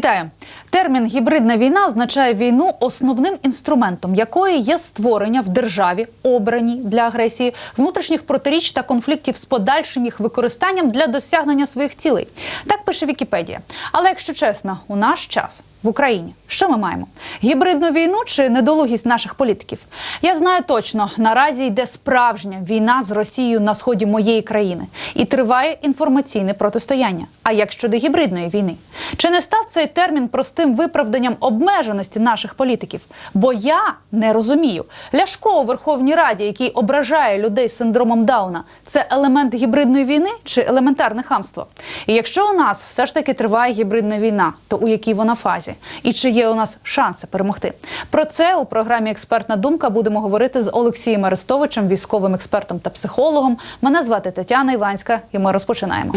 Вітаю! Термін гібридна війна означає війну, основним інструментом якої є створення в державі, обраній для агресії, внутрішніх протиріч та конфліктів з подальшим їх використанням для досягнення своїх цілей. Так пише Вікіпедія. Але якщо чесно, у наш час в Україні що ми маємо? Гібридну війну чи недолугість наших політиків? Я знаю точно, наразі йде справжня війна з Росією на сході моєї країни і триває інформаційне протистояння. А як щодо гібридної війни? Чи не став цей термін простим виправданням обмеженості наших політиків? Бо я не розумію. Ляшко у Верховній Раді, який ображає людей з синдромом Дауна, це елемент гібридної війни чи елементарне хамство? І якщо у нас все ж таки триває гібридна війна, то у якій вона фазі? І чи є у нас шанси перемогти? Про це у програмі Експертна думка будемо говорити з Олексієм Арестовичем, військовим експертом та психологом. Мене звати Тетяна Іванська, і ми розпочинаємо.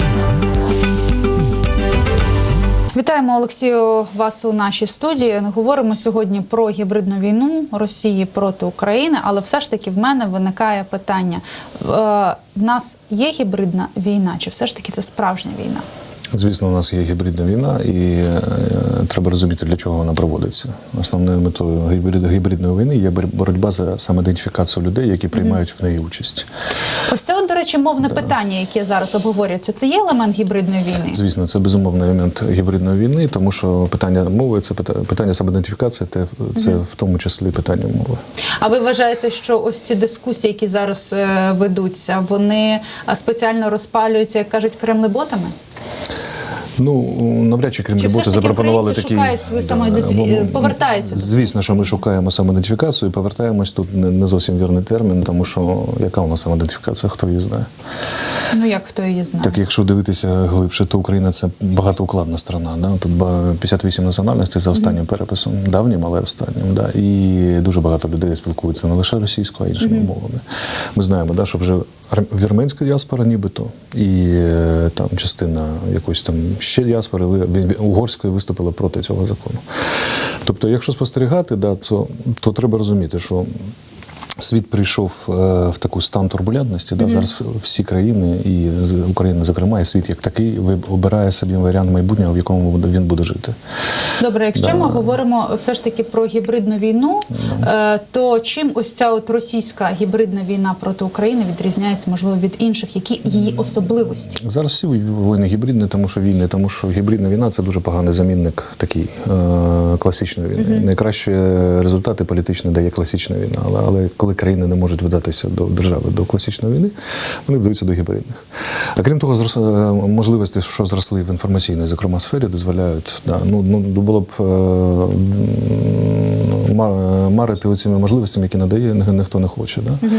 Вітаємо Олексію вас у нашій студії. Говоримо сьогодні про гібридну війну Росії проти України, але все ж таки в мене виникає питання: Е, в нас є гібридна війна, чи все ж таки це справжня війна? Звісно, у нас є гібридна війна, і е, треба розуміти, для чого вона проводиться. Основною метою гібрид- гібридної війни є бор- боротьба за самоідентифікацію людей, які приймають в неї участь. Ось це, от, до речі, мовне питання, яке зараз обговорюється. Це є елемент гібридної війни? Звісно, це безумовний елемент гібридної війни, тому що питання мови це пита- питання самоідентифікації, те- це в тому числі питання мови. А ви вважаєте, що ось ці дискусії, які зараз е, ведуться, вони спеціально розпалюються, як кажуть, кремлеботами? Ну навряд чи крім Чи все ж таки запропонували такі шукають свою самоідентифі- мо- мо- повертаються Звісно, що ми шукаємо самоідентифікацію. і Повертаємось тут не, не зовсім вірний термін, тому що яка у нас самоідентифікація, хто її знає. Ну як хто її знає? Так, якщо дивитися глибше, то Україна це багатоукладна страна. Да? Тут ба- 58 національностей за останнім переписом, давнім, але останнім. Да? І дуже багато людей спілкуються не лише російською, а й іншими мовами. Ми знаємо, да, що вже вірменська діаспора нібито, і е, там частина якоїсь там ще діаспори угорської виступила проти цього закону. Тобто, якщо спостерігати, да, то, то треба розуміти, що. Світ прийшов е, в таку стан турбулентності. Да? Зараз всі країни, і Україна, зокрема, і світ як такий, обирає собі варіант майбутнього, в якому він буде жити. Добре, якщо ми говоримо все ж таки про гібридну війну, е, то чим ось ця от російська гібридна війна проти України відрізняється, можливо, від інших? Які її особливості? Зараз всі війни гібридні, тому що війни, тому що гібридна війна це дуже поганий замінник такий е, класичної війни. Найкращі результати політичні дає класична війна. Але, але коли країни не можуть видатися до держави до класичної війни, вони вдаються до гібридних. А крім того, зрос, е, можливості, що зросли в інформаційній, зокрема, сфері, дозволяють. Да, ну, ну було б е, марити оціми можливостями, які надає, ніхто не хоче. Да?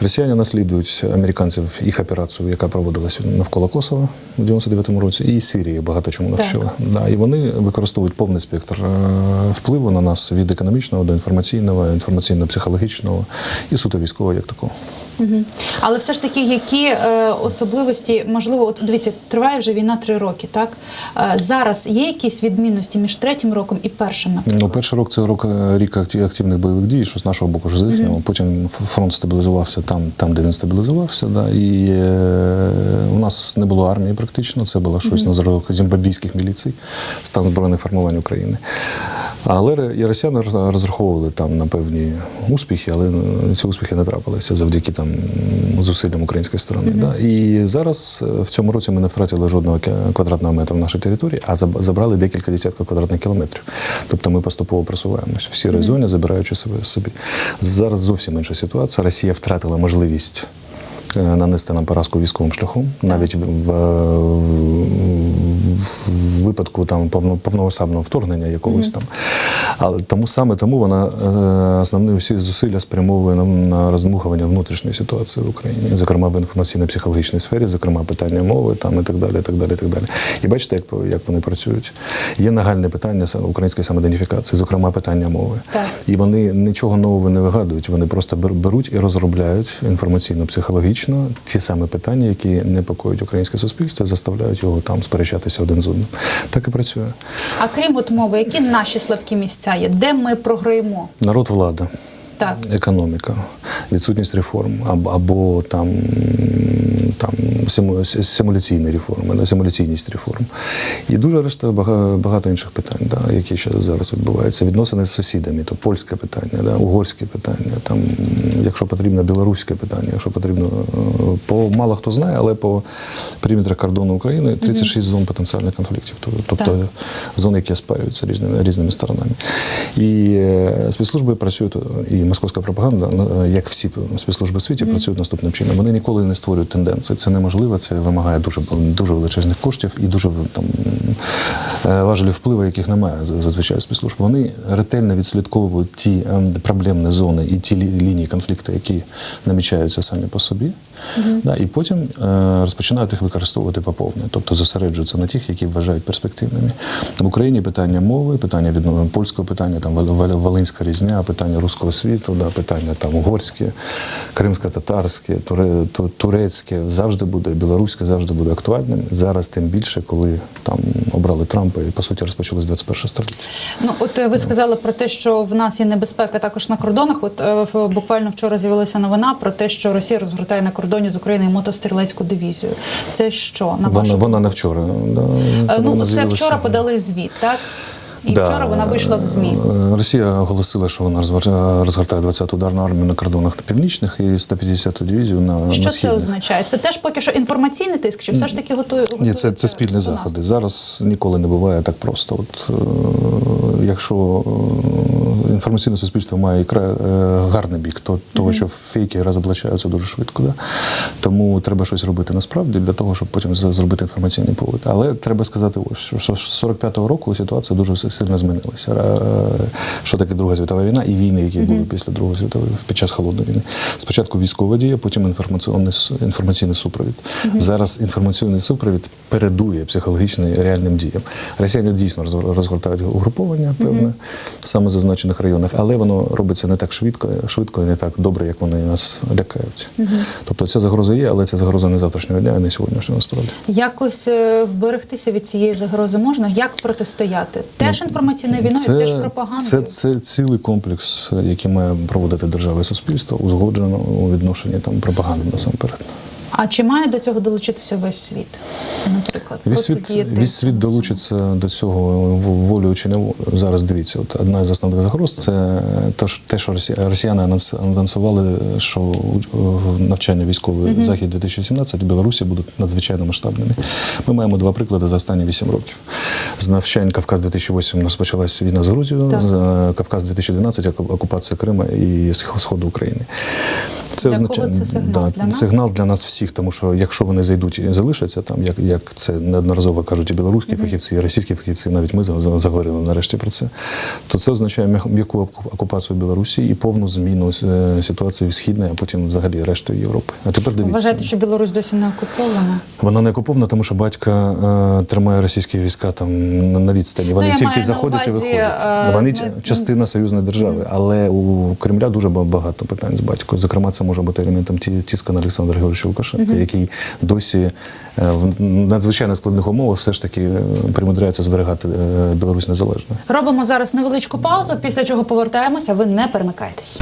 Росіяни наслідують американців їх операцію, яка проводилася навколо Косова в 99-му році, і Сирії багато чому навчила. Да, і вони використовують повний спектр е, впливу на нас від економічного до інформаційного, інформаційно-психологічного і суто військового як такого. Але все ж таки, які е, особливості, можливо, от дивіться, триває вже війна три роки, так? Е, зараз є якісь відмінності між третім роком і першим, наприклад? Ну, перший рок це рок е, рік акті- активних бойових дій, що з нашого боку що з їхнього. Потім фронт стабілізувався там, там, де він стабілізувався. Да, і е, у нас не було армії практично. Це було щось на зразок зімбабвійських міліцій, стан збройних формувань України. Але і росіяни розраховували там на певні успіхи, але е, ці успіхи не трапилися завдяки там зусиллям української сторони. Да. І зараз е, в цьому році ми не втратили жодного квадратного метра в нашій території, а забрали декілька десятків квадратних кілометрів. Тобто ми поступово просуваємось в сірій зоні, забираючи себе собі. Зараз зовсім інша ситуація. Росія втратила можливість. е, Нанести нам поразку військовим шляхом, навіть в, в, в випадку там повно- повномасштабного вторгнення якогось там. Але тому саме тому вона е, основні усі зусилля спрямовує на, на роздмухування внутрішньої ситуації в Україні, зокрема в інформаційно-психологічній сфері, зокрема питання мови там і так далі. І так далі, і так далі. І бачите, як, як вони працюють. Є нагальне питання української самоідентифікації, зокрема питання мови. Так. І вони нічого нового не вигадують. Вони просто бер- беруть і розробляють інформаційно-психологічно ті самі питання, які непокоїть українське суспільство, заставляють його там сперечатися один з одним. Так і працює. А крім от мови, які наші слабкі місця є? Де ми програємо? Народ влада. Так. Економіка. Відсутність реформ, або, або там, там симуляційні реформи, да, симуляційність реформ. І дуже решта багато інших питань, да, які ще зараз відбуваються. Відносини з сусідами, то польське питання, да, угорське питання, там, якщо потрібно, білоруське питання, якщо потрібно, е, по мало хто знає, але по периметрах кордону України 36 зон потенціальних конфліктів, тобто Так. зони, які спарюються різними різними сторонами. І е, спецслужби працюють, і московська пропаганда, ну, як всі спецслужби світі, працюють наступним чином. Вони ніколи не створюють тенденції. Це неможливо, це вимагає дуже дуже величезних коштів і дуже там е, важелів впливу, яких немає зазвичай спецслужб. Вони ретельно відслідковують ті ем, проблемні зони і ті лі- лінії конфлікту, які намічаються самі по собі, да, і потім е, розпочинають їх використовувати поповне, тобто зосереджуються на тих, які вважають перспективними. В Україні питання мови, питання відновлення польського питання, там волинська різня, питання руського світу, да, питання там угорське, кримсько-татарське, туре- ту- турецьке завжди буде, білоруське завжди буде актуальним. Зараз тим більше, коли там обрали Трампа і по суті розпочалось 21 століття. Ну, от е, ви сказали про те, що в нас є небезпека також на кордонах. От е, буквально вчора з'явилася новина про те, що Росія розгортає на кордоні з Україною мотострілецьку дивізію. Це що на Вона, вона не вчора. Да, це ну це вчора подали звіт, так? І Да. вчора вона вийшла в ЗМІ. Е, Росія оголосила, що вона розвар- розгортає 20-ту ударну армію на кордонах північних і 150-ту дивізію на, Що на це означає? Це теж поки що інформаційний тиск, чи все ж таки готує? Ні, це, це спільні заходи. Зараз ніколи не буває так просто. От, е, якщо е, інформаційне суспільство має і е, гарний бік, то того, що фейки розоблачаються дуже швидко. Да? Тому треба щось робити насправді для того, щоб потім зробити інформаційний повод. Але треба сказати, ось що що з 45-го року ситуація дуже все сильно змінилася. Е, Що таке Друга світова війна і війни, які були після Другої світової під час холодної війни. Спочатку військова дія, потім інформаційний інформаційний супровід. Зараз інформаційний супровід передує психологічним реальним діям. Росіяни дійсно роз- розгортають угруповання, певне, саме в зазначених районах, але воно робиться не так швидко, швидко і не так добре, як вони нас лякають. Тобто ця загроза є, але ця загроза не завтрашнього дня, а не сьогоднішнього насправді. Якось е, вберегтися від цієї загрози можна? Як протистояти? Теж інформаційною війною, теж пропаганда Це, це цілий комплекс, який має проводити держава і суспільство, узгоджено у відношенні там пропаганди насамперед. А чи має до цього долучитися весь світ? Наприклад, Весь світ, весь світ долучиться до цього в- волею чи не волею. Зараз дивіться, от одна з основних загроз це те, що- росіяни анонс- анонсували, що навчання військовий захід 2017 в Білорусі будуть надзвичайно масштабними. Ми маємо два приклади за останні 8 років. З навчань Кавказ 2008 у нас почалась війна з Грузією, Так. з е, Кавказ 2012 оку- окупація Криму і сх- сходу України. Це Для кого означає це сигнал? Для нас? сигнал для нас всіх, тому що якщо вони зайдуть і залишаться там, як, як це неодноразово кажуть і білоруські фахівці, і російські фахівці, навіть ми за- за- заговорили нарешті про це, то це означає м'яку окупацію Білорусі і повну зміну е, ситуації в Східній, а потім взагалі рештою Європи. А тепер дивіться. Вважаєте, що Білорусь досі не окупована? Вона не окупована, тому що батько е, тримає російські війська там на, відстані. Вони Ну, тільки заходять і виходять. е, Вони ми- частина союзної держави, але у Кремля дуже багато питань з батьком. Зокрема, це може бути елементом ті- тиска на Олександра Григоровича Лукашенка, який досі е, в надзвичайно складних умовах все ж таки е, примудряється зберігати е, Білорусь незалежною. Робимо зараз невеличку паузу, після чого повертаємося. Ви не перемикайтесь.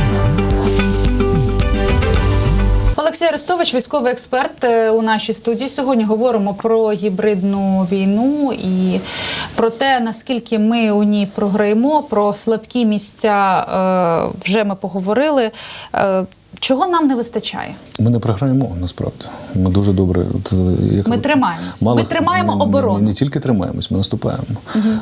Олексій Арестович, військовий експерт у нашій студії. Сьогодні говоримо про гібридну війну і про те, наскільки ми у ній програємо, про слабкі місця вже ми поговорили. Чого нам не вистачає? Ми не програємо насправді. Ми дуже добре. От, е, як Ми тримаємось. Ми тримаємо оборону. Ми не тільки тримаємось, ми наступаємо.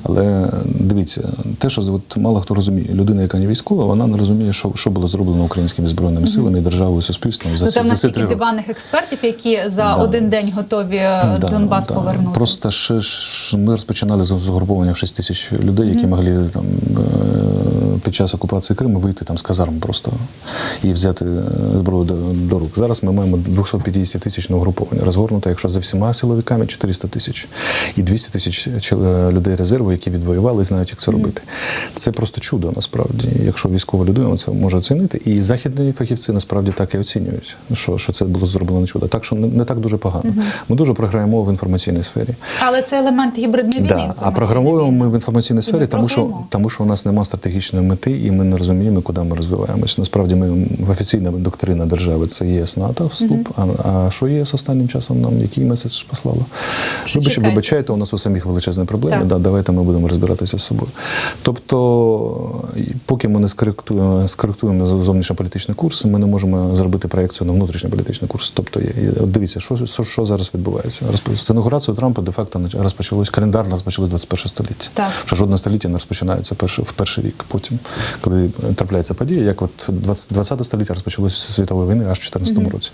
Але дивіться, те, що от мало хто розуміє, людина, яка не військова, вона не розуміє, що, що було зроблено українськими збройними силами, і державою, і суспільством за, Зате в нас три диванних експертів, які за Да. один день готові е, Да, Донбас да. повернути. Просто ще ж ми розпочинали з згруповання в 6 тисяч людей, які могли там е, під час окупації Криму вийти там з казарм просто і взяти зброю до, до рук. Зараз ми маємо 250 тисяч угруповання розгорнуто, якщо за всіма силовиками 400 тисяч і 200 тисяч чел- е, людей резерву, які відвоювали і знають, як це робити. Це просто чудо насправді. Якщо військова людина це може оцінити, і західні фахівці насправді так і оцінюють, що, що це було зроблено чудо. Так що не, не так дуже погано. Ми дуже програємо в інформаційній сфері. Але це елемент гібридної війни. Да. А програмуємо ми в інформаційній сфері, тому що, тому що у нас немає стратегічної мети, і ми не розуміємо, куди ми розвиваємось. Насправді, ми офіційна доктрина держави це ЄС НАТО, вступ. А, а що ЄС останнім часом нам який меседж послала? Вибач, чекайте. вибачайте, у нас у самих величезні проблеми. Да, давайте ми будемо розбиратися з собою. Тобто, поки ми не скоректуємо, скоректуємо зовнішньополітичний курс, ми не можемо зробити проєкцію на внутрішньополітичний курс. Тобто, дивіться, що, що, що зараз відбувається. З інаугурацією Трампа де-факто розпочалось календарно розпочалось 21 століття. Так. Що жодне століття не розпочинається в перший рік. Потім, коли трапляється подія, як от 20, 20 століття розпочалося світової війни аж в 14 році.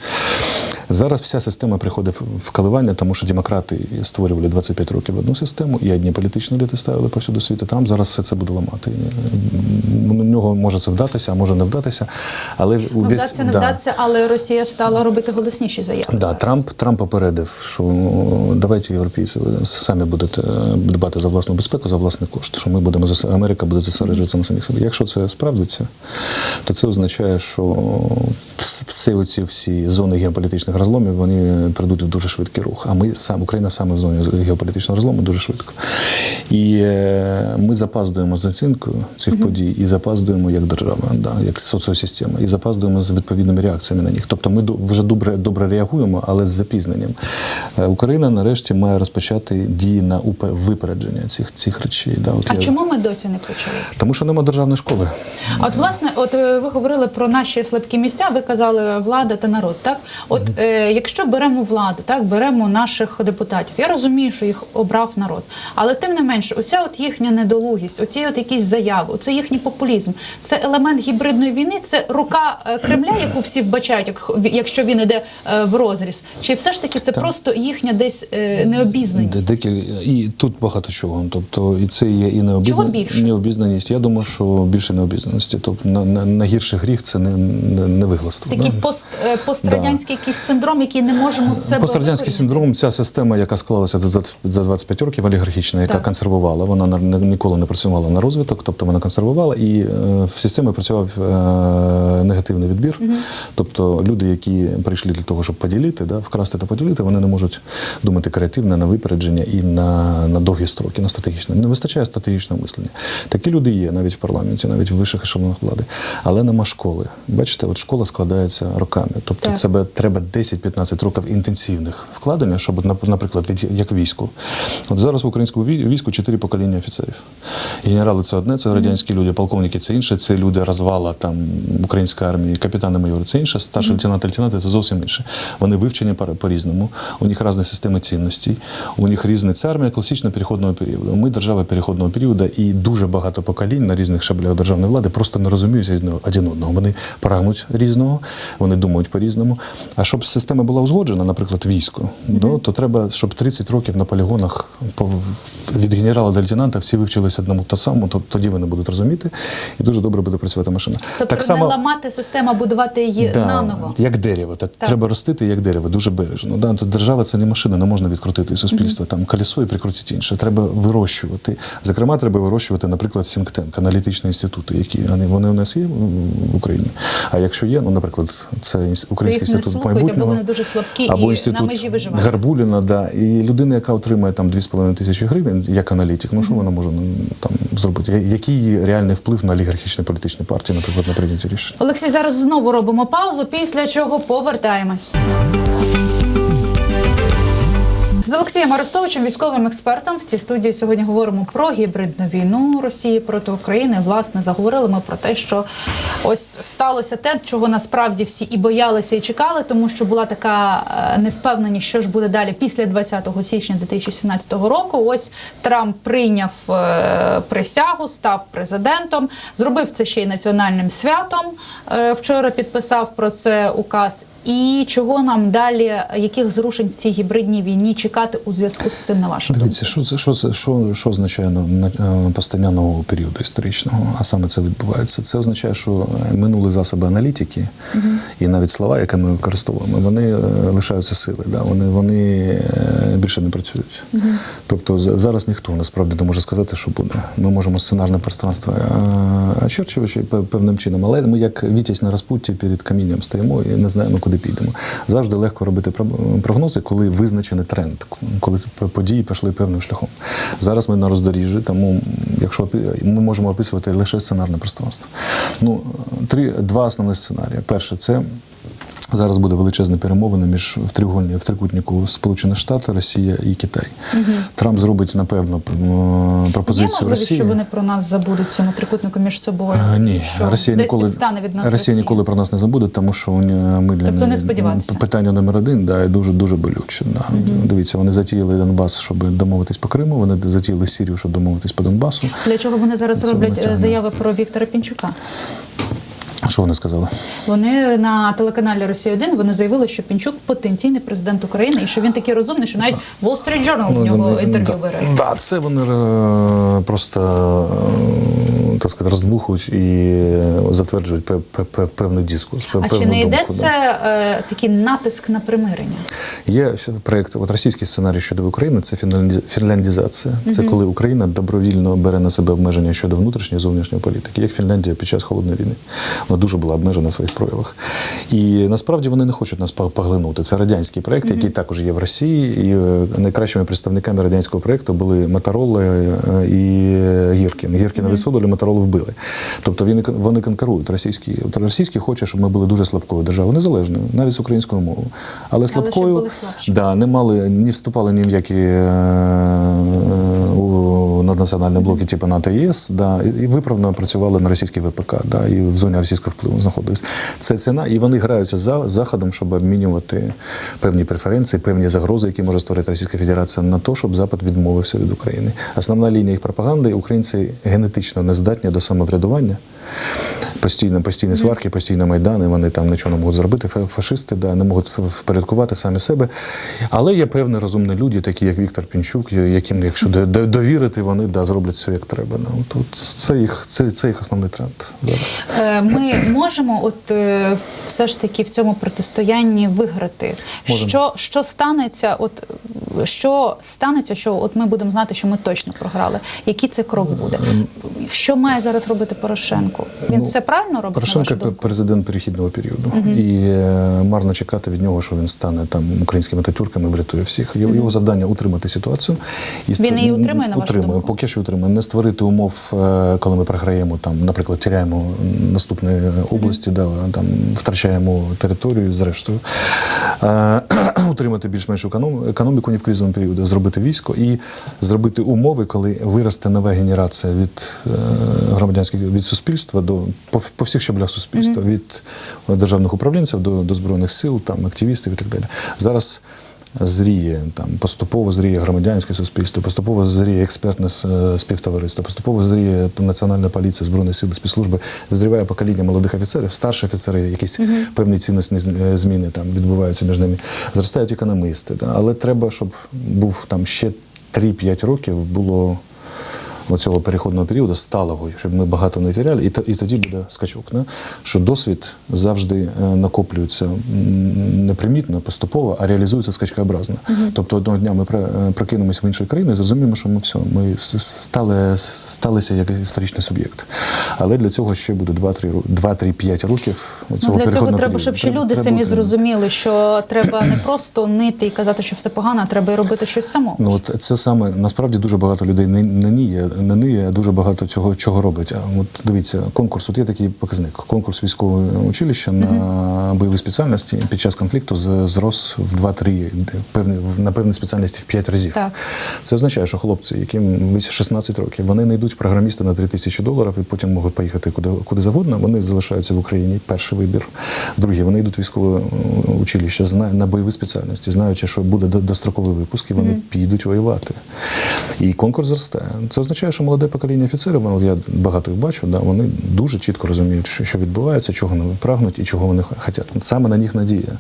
Зараз вся система приходить в- коливання, тому що демократи створювали 25 років одну систему, і одні політичні еліти ставили повсюди світу. Трамп зараз все це буде ламати. У нього може це вдатися, а може не вдатися. Але Ну, вдасться, не да. вдасться, але Росія стала робити голосніші заяви. Да, зараз. Трамп, Трамп попередив, що ну, давайте європейці ви самі будете е, дбати за власну безпеку, за власний кошт. Що ми будемо Америка буде зосереджуватися на самих собі. Якщо це справдиться, то це означає, що вс- всі оці всі зони геополітичних розломів вони прийдуть в дуже швидкий рух. А ми сам Україна саме в зоні геополітичного розлому дуже швидко. І е, ми запаздуємо з оцінкою цих подій і запаздуємо як держава, да, як соціосистема, і запаздуємо з відповідними реакціями на них. Тобто ми вже добре, добре реагуємо, але з запізненням. Е, Україна нарешті має розпочати дії на випередження цих, цих речей. Да, от А я- чому ми досі не почали? Тому що немає державної школи. А От власне, от е, ви говорили про наші слабкі місця. Ви казали влада та народ. Так, от е, якщо беремо владу, так беремо наших депутатів. Я розумію, що їх обрав народ, але тим не менше, оця от їхня недолугість, оці от якісь заяви, оце їхній популізм. Це елемент гібридної війни. Це рука е, Кремля, яку всі вбачають, як якщо він іде е, в розріз. Чи все ж таки це просто їхня десь е, необізнаність? Декіль... І тут багато чого. Тобто, і це є і необізна... необізнаність. Я думаю, що більше необізнаності. Тобто на, на, найгірший гріх це не, не, не вигластво. Такий да? пост, е, пострадянський якийсь синдром, який не можемо з себе Пострадянський синдром, ця система, яка склалася за, за 25 років, олігархічна, яка Так. консервувала, вона ніколи не працювала на розвиток, тобто вона консервувала, і е, в системі працював е, негативний відбір. Тобто люди, які прийшли для того, щоб поділити, да, вкрасти та поділити, вони не можуть думати креативно на випередження і на, на довгі строки, на стратегічне. Не вистачає стратегічного мислення. Такі люди є навіть в парламенті, навіть в вищих ешелонах влади, але нема школи. Бачите, от школа складається роками. Тобто Так. це треба 10-15 років інтенсивних вкладень, щоб, наприклад, від, як війську. От зараз в українському війську чотири покоління офіцерів. Генерали це одне, це радянські люди, полковники це інше, це люди розвала там української армії, капітани майори це інше, старший лейтенант, лейтенанти це зовсім інше. Вони вивчені по-різному, у них різні системи цінностей, у них різні це армія класичного переходного періоду. Ми держава переходного періоду, і дуже багато поколінь на різних шаблях державної влади просто не розуміють один одного. Вони прагнуть різного, вони думають по-різному. А щоб система була узгоджена, наприклад, військо, ну, то треба, щоб 30 років на полігонах від генерала до лейтенанта всі вивчилися одному та самому, то тоді вони будуть розуміти, і дуже добре буде працювати машина. Тобто не ламати систему, а будувати її Да, наново. Як дерево. Так, Так. Треба ростити як дерево, дуже бережно. Да, то держава це не машина, не можна відкрутити суспільство. Там колесо і прикрутити інше. Треба вирощувати. Зокрема, треба вирощувати, наприклад, сінктенк, аналітичні інститути, які вони, вони у нас є в Україні. А якщо є, ну, наприклад, це Український інститут майбутнього. Дуже слабкі або і на межі виживання. Гарбуліна, да. І людина, яка отримує там 2,5 тисячі гривень як аналітик, ну що вона може ну, там зробити? Який її реальний вплив на олігархічні політичні партії, наприклад, на прийняті рішення? Олексій, зараз знову робимо паузу, після чого повертаємось. З Олексієм Арестовичем, військовим експертом, в цій студії сьогодні говоримо про гібридну війну Росії проти України. Власне, заговорили ми про те, що ось сталося те, чого насправді всі і боялися, і чекали, тому що була така е, невпевненість, що ж буде далі після 20 січня 2017 року. Ось Трамп прийняв е, присягу, став президентом, зробив це ще й національним святом. Е, Вчора підписав про це указ. І чого нам далі, яких зрушень в цій гібридній війні чекати у зв'язку з цим на вашу думку? Дивіться, що це що це що, що означає на, на е, постання нового періоду історичного, а саме це відбувається. Це означає, що минули засоби аналітики, і навіть слова, які ми використовуємо, вони е, лишаються сили. Да? Вони, вони е, більше не працюють. Тобто за- зараз ніхто насправді не може сказати, що буде. Ми можемо сценарне пространство очерчувати певним чином, але ми як вітязь на розпутті перед камінням стоїмо і не знаємо, куди підемо. Завжди легко робити прогнози, коли визначений тренд. Коли події пішли певним шляхом. Зараз ми на роздоріжжі, тому якщо ми можемо описувати лише сценарне пространство. Ну, три, два основні сценарії. Перше, це Зараз буде величезна перемовина між в тригольні в трикутнику Сполучені Штати, Росія і Китай. Трамп зробить напевно Є пропозицію можливість, Росії. що вони про нас забудуть цьому трикутнику між собою? А, Ні, що Росія ніколи від нас Росія ніколи про нас не забуде, тому що ми для Тобто не сподіватися. питання номер один, да, і дуже дуже болюче. Да. Дивіться, вони затіяли Донбас, щоб домовитись по Криму. Вони затіяли Сірію, щоб домовитись по Донбасу. Для чого вони зараз Це роблять е, заяви про Віктора Пінчука? Що вони сказали? Вони на телеканалі Росія 1 вони заявили, що Пінчук потенційний президент України і що він такий розумний, що навіть Wall Street Journal у нього інтерв'ю Ну, да, бере. Да, це вони е, просто е, сказати, роздмухують і затверджують пе- пе- певний дискурс. А чи не йде да. це е, такий натиск на примирення? Є проєкт, от російський сценарій щодо України це фінляндізація. Це коли Україна добровільно бере на себе обмеження щодо внутрішньої і зовнішньої політики, як Фінляндія під час холодної війни. Вона дуже була обмежена в своїх проявах. І насправді вони не хочуть нас поглинути. Це радянський проєкт, який також є в Росії. І е, найкращими представниками радянського проєкту були Моторола е, і Гіркін. Гіркіна відсудили, Моторолу вбили. Тобто вони, вони конкурують. Російські, от російські хоче, щоб ми були дуже слабкою державою, незалежною, навіть з українською мовою. Але щоб слабкою. Да, не мали, не вступали ні в які е, у наднаціональні блоки, типу НАТО ЄС, да, і виправно працювали на російській ВПК, да, і в зоні російського впливу знаходились. Це ціна, і вони граються за Заходом, щоб обмінювати певні преференції, певні загрози, які може створити Російська Федерація, на те, щоб Запад відмовився від України. Основна лінія їх пропаганди українці генетично не здатні до самоврядування. Постійно, постійні сварки, постійно майдани, вони там нічого не можуть зробити. Фа- Фашисти да, не можуть впорядкувати самі себе. Але є певні розумні люди, такі як Віктор Пінчук, яким, якщо до- до- довірити, вони да, зроблять все як треба. От, от це, їх, це, це їх основний тренд зараз. Е, Ми можемо, от е, все ж таки в цьому протистоянні виграти. Можемо. Що, що станеться? От що станеться, що от ми будемо знати, що ми точно програли. Який це крок буде? Що має зараз робити Порошенко? Він все правильно робить Порошенко це президент перехідного періоду. І е, марно чекати від нього, що він стане там українськими татюрками, врятує всіх. Його, його завдання утримати ситуацію. І Він її утримує, на вашу утримує. думку? Поки що утримує. Не створити умов, е, коли ми програємо, там, наприклад, тіряємо наступні області, да, там, втрачаємо територію, зрештою. Е, утримати більш-менш економіку не в кризовому періоду зробити військо і зробити умови, коли виросте нова генерація від е, громадянських від суспільства до по, по всіх щаблях суспільства, від державних управлінців до, до збройних сил, там активістів і так далі. Зараз. Зріє там поступово зріє громадянське суспільство, поступово зріє експертне е, співтовариство, поступово зріє національна поліція, збройні сили, спецслужби, зріває покоління молодих офіцерів, старші офіцери, якісь певні цінності е, зміни там відбуваються між ними. Зростають економісти. Да? Але треба, щоб був там ще 3-5 років було оцього переходного періоду сталого, щоб ми багато не тіряли, і, і тоді буде скачок. Не? Що досвід завжди е, накоплюється непримітно, поступово, а реалізується скачкообразно. Тобто одного дня ми е, прокинемось в іншу країну і зрозуміємо, що ми все, ми стали, сталися як історичний суб'єкт. Але для цього ще буде 2-3 ро- 2-3-5 років Ну, цього для цього треба, періоду. щоб ще люди треба самі утримати. зрозуміли, що треба не просто нити і казати, що все погано, а треба і робити щось само. Ну от це саме насправді дуже багато людей не, не ніє, не ниє, а дуже багато цього чого робить. А от дивіться, конкурс, от є такий показник. Конкурс військового училища на бойові спеціальності під час конфлікту зрос в 2-3, певні на певні спеціальності в 5 разів. Так. Це означає, що хлопці, яким 16 років, вони не йдуть програмісти на 3 тисячі доларів і потім можуть поїхати куди, куди завгодно. Вони залишаються в Україні. Перший вибір. Другий, вони йдуть в військове е, училище, на бойові спеціальності, знаючи, що буде достроковий випуск, і вони підуть воювати. І конкурс зростає. Це означає, що молоде покоління офіцерів, воно, я багато їх бачу, да, вони дуже чітко розуміють, що, що відбувається, чого вони прагнуть і чого вони хочуть. Саме на них надія.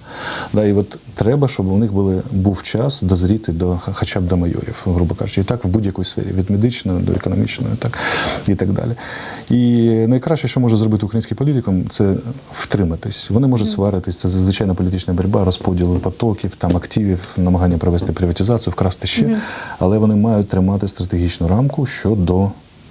Да, і от треба, щоб у них були, був час дозріти до хоча б до майорів, грубо кажучи, і так в будь-якій сфері, від медичної до економічної, так і так далі. І найкраще, що може зробити український політикум, це втриматись. Вони можуть сваритись, це звичайна політична боротьба, розподіл потоків, там активів, намагання провести приватизацію, вкрасти ще, але вони мають тримати стратегічну рамку щодо е,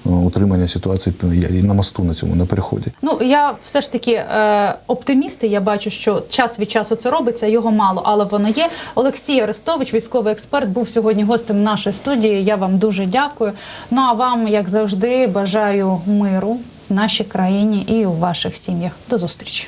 утримання ситуації на мосту на цьому на переході. Ну я все ж таки е, оптиміст. Я бачу, що час від часу це робиться. Його мало, але воно є. Олексій Арестович, військовий експерт, був сьогодні гостем нашої студії. Я вам дуже дякую. Ну а вам, як завжди, бажаю миру в нашій країні і у ваших сім'ях. До зустрічі.